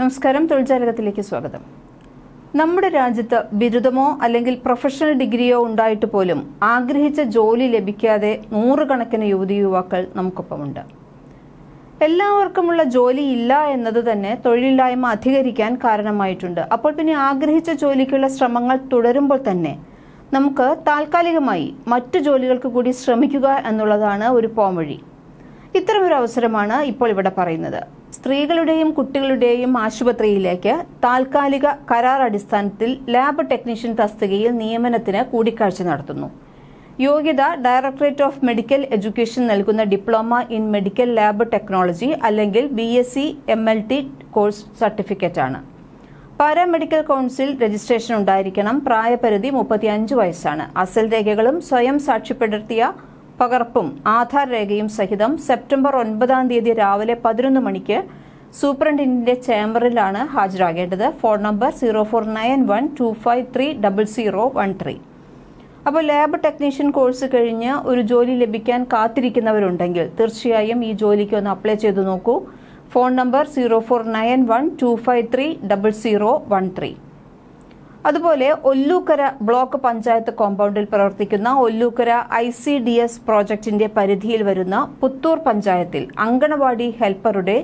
നമസ്കാരം തൊഴിൽജാലകത്തിലേക്ക് സ്വാഗതം. നമ്മുടെ രാജ്യത്ത് ബിരുദമോ അല്ലെങ്കിൽ പ്രൊഫഷണൽ ഡിഗ്രിയോ ഉണ്ടായിട്ട് പോലും ആഗ്രഹിച്ച ജോലി ലഭിക്കാതെ നൂറുകണക്കിന് യുവതി യുവാക്കൾ നമുക്കൊപ്പമുണ്ട്. എല്ലാവർക്കുമുള്ള ജോലി ഇല്ല എന്നത് തന്നെ തൊഴിലില്ലായ്മ അധികരിക്കാൻ കാരണമായിട്ടുണ്ട്. അപ്പോൾ പിന്നെ ആഗ്രഹിച്ച ജോലിക്കുള്ള ശ്രമങ്ങൾ തുടരുമ്പോൾ തന്നെ നമുക്ക് താൽക്കാലികമായി മറ്റു ജോലികൾക്ക് കൂടി ശ്രമിക്കുക എന്നുള്ളതാണ് ഒരു പോംവഴി. ഇത്തരമൊരു അവസരമാണ് ഇപ്പോൾ ഇവിടെ പറയുന്നത്. സ്ത്രീകളുടെയും കുട്ടികളുടെയും ആശുപത്രിയിലേക്ക് താൽക്കാലിക കരാർ അടിസ്ഥാനത്തിൽ ലാബ് ടെക്നീഷ്യൻ തസ്തികയിൽ നിയമനത്തിന് കൂടിക്കാഴ്ച നടത്തുന്നു. യോഗ്യത ഡയറക്ടറേറ്റ് ഓഫ് മെഡിക്കൽ എഡ്യൂക്കേഷൻ നൽകുന്ന diploma in medical lab technology അല്ലെങ്കിൽ B S C M L T course certificate ആണ് പാരാമെഡിക്കൽ കൗൺസിൽ രജിസ്ട്രേഷൻ ഉണ്ടായിരിക്കണം പ്രായപരിധി മുപ്പത്തിയഞ്ച് വയസ്സാണ്. അസൽ രേഖകളും സ്വയം സാക്ഷ്യപ്പെടുത്തിയ പകർപ്പും ആധാർ രേഖയും സഹിതം സെപ്റ്റംബർ ഒൻപതാം തീയതി രാവിലെ പതിനൊന്ന് മണിക്ക് സൂപ്രണ്ടിന്റെ ചേംബറിലാണ് ഹാജരാകേണ്ടത്. Phone number zero four nine one two five three double zero one three. അപ്പോൾ ലാബ് ടെക്നീഷ്യൻ കോഴ്സ് കഴിഞ്ഞ് ഒരു ജോലി ലഭിക്കാൻ കാത്തിരിക്കുന്നവരുണ്ടെങ്കിൽ തീർച്ചയായും ഈ ജോലിക്ക് ഒന്ന് അപ്ലൈ ചെയ്തു നോക്കൂ. Phone number zero four nine one two five three double zero one three. അതുപോലെ ഒല്ലൂക്കര ബ്ലോക്ക് പഞ്ചായത്ത് കോമ്പൗണ്ടിൽ പ്രവർത്തിക്കുന്ന Ollukkara I C D S പ്രോജക്ടിന്റെ പരിധിയിൽ വരുന്ന പുത്തൂർ പഞ്ചായത്തിൽ അങ്കണവാടി ഹെൽപ്പറുടെ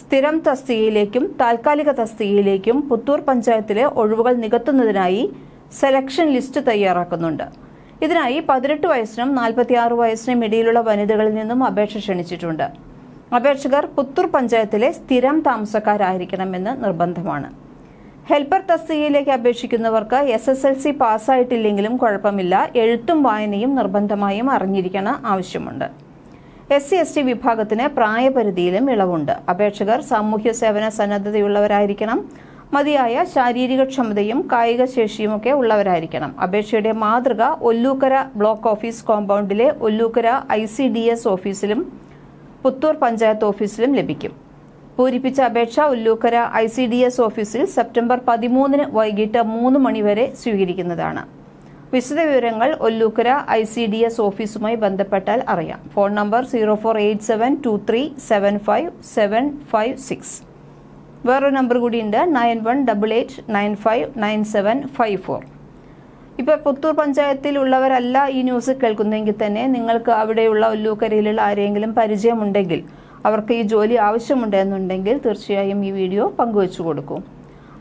സ്ഥിരം തസ്തികയിലേക്കും താൽക്കാലിക തസ്തികയിലേക്കും പുത്തൂർ പഞ്ചായത്തിലെ ഒഴിവുകൾ നികത്തുന്നതിനായി സെലക്ഷൻ ലിസ്റ്റ് തയ്യാറാക്കുന്നുണ്ട്. ഇതിനായി പതിനെട്ട് വയസ്സിനും നാൽപ്പത്തിയാറ് വയസ്സിനും ഇടയിലുള്ള വനിതകളിൽ നിന്നും അപേക്ഷ ക്ഷണിച്ചിട്ടുണ്ട്. അപേക്ഷകർ പുത്തൂർ പഞ്ചായത്തിലെ സ്ഥിരം താമസക്കാരായിരിക്കണമെന്ന് നിർബന്ധമാണ്. ഹെൽപ്പർ തസ്തികയിലേക്ക് അപേക്ഷിക്കുന്നവർക്ക് എസ് എസ് എൽ സി പാസ്സായിട്ടില്ലെങ്കിലും കുഴപ്പമില്ല. എഴുത്തും വായനയും നിർബന്ധമായും അറിഞ്ഞിരിക്കണം ആവശ്യമുണ്ട്. എസ് സി എസ് ടി വിഭാഗത്തിന് പ്രായപരിധിയിലും ഇളവുണ്ട്. അപേക്ഷകർ സാമൂഹ്യ സേവന സന്നദ്ധതയുള്ളവരായിരിക്കണം. മതിയായ ശാരീരിക ക്ഷമതയും കായിക ശേഷിയുമൊക്കെ ഉള്ളവരായിരിക്കണം. അപേക്ഷയുടെ മാതൃക ഒല്ലൂക്കര ബ്ലോക്ക് ഓഫീസ് കോമ്പൗണ്ടിലെ ഒല്ലൂക്കര ഐ ഓഫീസിലും പുത്തൂർ പഞ്ചായത്ത് ഓഫീസിലും ലഭിക്കും. പൂരിപ്പിച്ച അപേക്ഷ Ullukkara I C D S ഓഫീസിൽ സെപ്റ്റംബർ പതിമൂന്നിന് വൈകിട്ട് മൂന്ന് മണിവരെ സ്വീകരിക്കുന്നതാണ്. വിശദവിവരങ്ങൾ Ollukkara I C D S ഓഫീസുമായി ബന്ധപ്പെട്ടാൽ അറിയാം. Phone number zero four eight seven two three seven five seven five six. വേറൊരു നമ്പർ കൂടിയുണ്ട് nine one double eight nine five nine seven five four. ഇപ്പോൾ പുത്തൂർ പഞ്ചായത്തിൽ ഉള്ളവരല്ല ഈ ന്യൂസ് കേൾക്കുന്നതെങ്കിൽ തന്നെ നിങ്ങൾക്ക് അവിടെയുള്ള ഒല്ലൂക്കരയിലുള്ള ആരെങ്കിലും പരിചയമുണ്ടെങ്കിൽ അവർക്ക് ഈ ജോലി ആവശ്യമുണ്ടെന്നുണ്ടെങ്കിൽ തീർച്ചയായും ഈ വീഡിയോ പങ്കുവച്ചു കൊടുക്കൂ.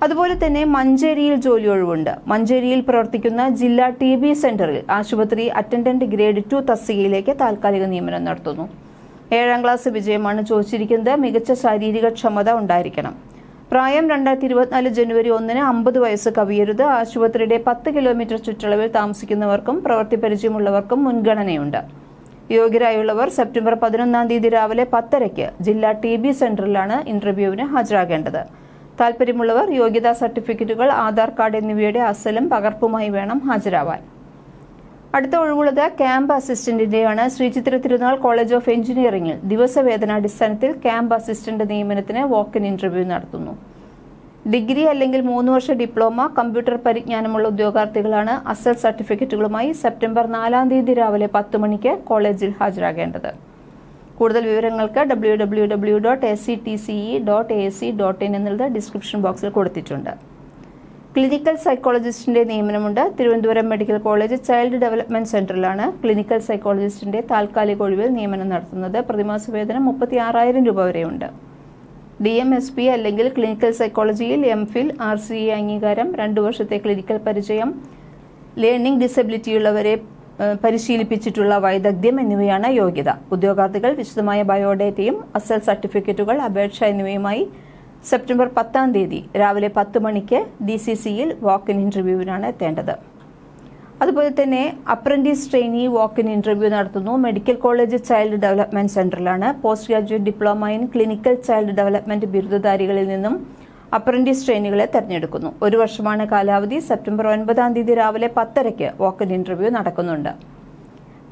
അതുപോലെ തന്നെ മഞ്ചേരിയിൽ ജോലി ഒഴിവുണ്ട്. മഞ്ചേരിയിൽ പ്രവർത്തിക്കുന്ന ജില്ലാ ടി ബി സെന്ററിൽ ആശുപത്രി അറ്റൻഡന്റ് ഗ്രേഡ് ടു തസ്തികയിലേക്ക് താൽക്കാലിക നിയമനം നടത്തുന്നു. ഏഴാം ക്ലാസ് വിജയമാണ് ചോദിച്ചിരിക്കുന്നത്. മികച്ച ശാരീരിക ക്ഷമത ഉണ്ടായിരിക്കണം. പ്രായം രണ്ടായിരത്തി ഇരുപത്തിനാല് ജനുവരി ഒന്നിന് അമ്പത് വയസ്സ് കവിയരുത്. ആശുപത്രിയുടെ പത്ത് കിലോമീറ്റർ ചുറ്റളവിൽ താമസിക്കുന്നവർക്കും പ്രവൃത്തി പരിചയമുള്ളവർക്കും മുൻഗണനയുണ്ട്. യോഗ്യരായുള്ളവർ സെപ്റ്റംബർ പതിനൊന്നാം തീയതി രാവിലെ പത്തരയ്ക്ക് ജില്ലാ ടി ബി സെന്ററിലാണ് ഇന്റർവ്യൂവിന് ഹാജരാകേണ്ടത്. താൽപ്പര്യമുള്ളവർ യോഗ്യതാ സർട്ടിഫിക്കറ്റുകൾ ആധാർ കാർഡ് എന്നിവയുടെ അസലും പകർപ്പുമായി വേണം ഹാജരാവാൻ. അടുത്ത ഒഴിവുള്ളത് camp അസിസ്റ്റന്റിന്റെയാണ്. Sree Chitra Thirunal college of എഞ്ചിനീയറിംഗിൽ ദിവസവേതനാടിസ്ഥാനത്തിൽ ക്യാമ്പ് അസിസ്റ്റന്റ് നിയമനത്തിന് വോക്കിൻ ഇന്റർവ്യൂ നടത്തുന്നു. ഡിഗ്രി അല്ലെങ്കിൽ മൂന്ന് വർഷ ഡിപ്ലോമ കമ്പ്യൂട്ടർ പരിജ്ഞാനമുള്ള ഉദ്യോഗാർത്ഥികളാണ് അസൽ സർട്ടിഫിക്കറ്റുകളുമായി സെപ്റ്റംബർ നാലാം തീയതി രാവിലെ പത്ത് മണിക്ക് കോളേജിൽ ഹാജരാകേണ്ടത്. കൂടുതൽ വിവരങ്ങൾക്ക് W W W dot S C T C E dot A C dot in എന്നുള്ളത് ഡിസ്ക്രിപ്ഷൻ ബോക്സിൽ കൊടുത്തിട്ടുണ്ട്. ക്ലിനിക്കൽ സൈക്കോളജിസ്റ്റിന്റെ നിയമനമുണ്ട്. Thiruvananthapuram medical college child development സെന്ററിലാണ് clinical സൈക്കോളജിസ്റ്റിന്റെ താൽക്കാലിക ഒഴിവിൽ നിയമനം നടത്തുന്നത്. പ്രതിമാസ വേതനം മുപ്പത്തി ആറായിരം രൂപ വരെയുണ്ട്. ഡി എം എസ് പി അല്ലെങ്കിൽ ക്ലിനിക്കൽ സൈക്കോളജിയിൽ എം ഫിൽ ആർ സി അംഗീകാരം രണ്ടു വർഷത്തെ ക്ലിനിക്കൽ പരിചയം ലേണിംഗ് ഡിസബിലിറ്റി ഉള്ളവരെ പരിശീലിപ്പിച്ചിട്ടുള്ള വൈദഗ്ധ്യം എന്നിവയാണ് യോഗ്യത. ഉദ്യോഗാർത്ഥികൾ വിശദമായ ബയോഡേറ്റയും അസൽ സർട്ടിഫിക്കറ്റുകൾ അപേക്ഷ എന്നിവയുമായി സെപ്റ്റംബർ പത്താം തീയതി രാവിലെ പത്ത് മണിക്ക് ഡി സി സിയിൽ വാക്ക് ഇൻ ഇന്റർവ്യൂവിനാണ് എത്തേണ്ടത്. അതുപോലെ തന്നെ apprentice trainee walk in interview നടത്തുന്നു. Medical college child development സെന്ററിലാണ് post graduate diploma in clinical child development ബിരുദധാരികളിൽ നിന്നും അപ്രന്റീസ് ട്രെയിനികളെ തെരഞ്ഞെടുക്കുന്നു. ഒരു വർഷമാണ് കാലാവധി. സെപ്റ്റംബർ ഒൻപതാം തീയതി രാവിലെ പത്തരയ്ക്ക് വാക്ക് ഇൻ ഇന്റർവ്യൂ നടക്കുന്നുണ്ട്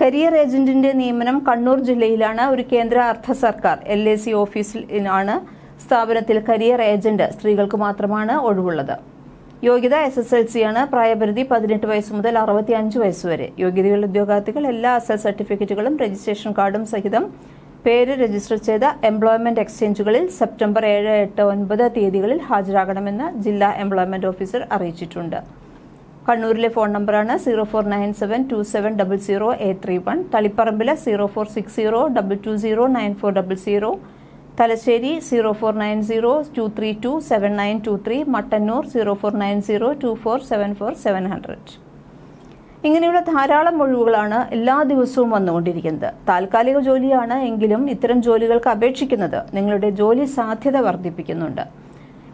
കരിയർ ഏജന്റിന്റെ നിയമനം കണ്ണൂർ ജില്ലയിലാണ്. ഒരു കേന്ദ്ര അർദ്ധ സർക്കാർ എൽ എ സി ഓഫീസിൽ ആണ് സ്ഥാപനത്തിൽ കരിയർ ഏജന്റ് സ്ത്രീകൾക്ക് മാത്രമാണ് ഒഴിവുള്ളത്. യോഗ്യത എസ് എസ് എൽ സി ആണ്. പ്രായപരിധി പതിനെട്ട് വയസ്സ് മുതൽ അറുപത്തി അഞ്ച് വയസ്സ് വരെ. യോഗ്യതയുള്ള ഉദ്യോഗാർത്ഥികൾ എല്ലാ അസൽ സർട്ടിഫിക്കറ്റുകളും രജിസ്ട്രേഷൻ കാർഡും സഹിതം പേര് രജിസ്റ്റർ ചെയ്ത എംപ്ലോയ്മെന്റ് എക്സ്ചേഞ്ചുകളിൽ സെപ്റ്റംബർ ഏഴ് എട്ട് ഒൻപത് തീയതികളിൽ ഹാജരാകണമെന്ന് ജില്ലാ എംപ്ലോയ്മെന്റ് ഓഫീസർ അറിയിച്ചിട്ടുണ്ട്. കണ്ണൂരിലെ ഫോൺ നമ്പറാണ് zero four nine seven two seven double zero eight three one തളിപ്പറമ്പിലെ zero four six zero double two zero nine four double zero Thalassery zero four nine zero two three two seven nine two three Mattannur zero four nine zero two four seven four seven hundred. ഇങ്ങനെയുള്ള ധാരാളം ഒഴിവുകളാണ് എല്ലാ ദിവസവും വന്നുകൊണ്ടിരിക്കുന്നത്. താൽക്കാലിക ജോലിയാണ് എങ്കിലും ഇത്തരം ജോലികൾക്ക് അപേക്ഷിക്കുന്നത്. നിങ്ങളുടെ ജോലി സാധ്യത വർദ്ധിപ്പിക്കുന്നുണ്ട്.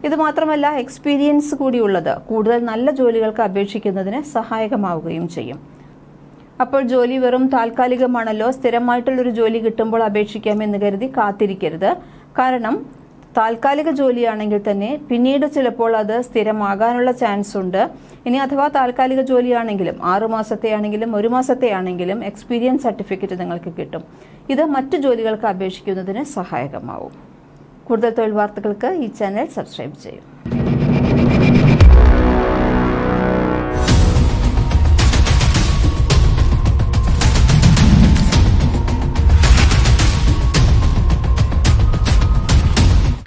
ഇത് മാത്രമല്ല എക്സ്പീരിയൻസ് കൂടിയുള്ളത് കൂടുതൽ നല്ല ജോലികൾക്ക് അപേക്ഷിക്കുന്നതിന് സഹായകമാവുകയും ചെയ്യും. അപ്പോൾ ജോലി വെറും താൽക്കാലികമാണല്ലോ. സ്ഥിരമായിട്ടുള്ളൊരു ജോലി കിട്ടുമ്പോൾ അപേക്ഷിക്കാമെന്ന് കരുതി കാത്തിരിക്കരുത്. കാരണം താൽക്കാലിക ജോലിയാണെങ്കിൽ തന്നെ പിന്നീട് ചിലപ്പോൾ അത് സ്ഥിരമാകാനുള്ള ചാൻസ് ഉണ്ട്. ഇനി അഥവാ താൽക്കാലിക ജോലിയാണെങ്കിലും ആറു മാസത്തെ ആണെങ്കിലും ഒരു മാസത്തെ ആണെങ്കിലും എക്സ്പീരിയൻസ് സർട്ടിഫിക്കറ്റ് നിങ്ങൾക്ക് കിട്ടും. ഇത് മറ്റു ജോലികൾക്ക് അപേക്ഷിക്കുന്നതിന് സഹായകമാവും. കൂടുതൽ തൊഴിൽ വാർത്തകൾക്ക് ഈ ചാനൽ സബ്സ്ക്രൈബ് ചെയ്യും.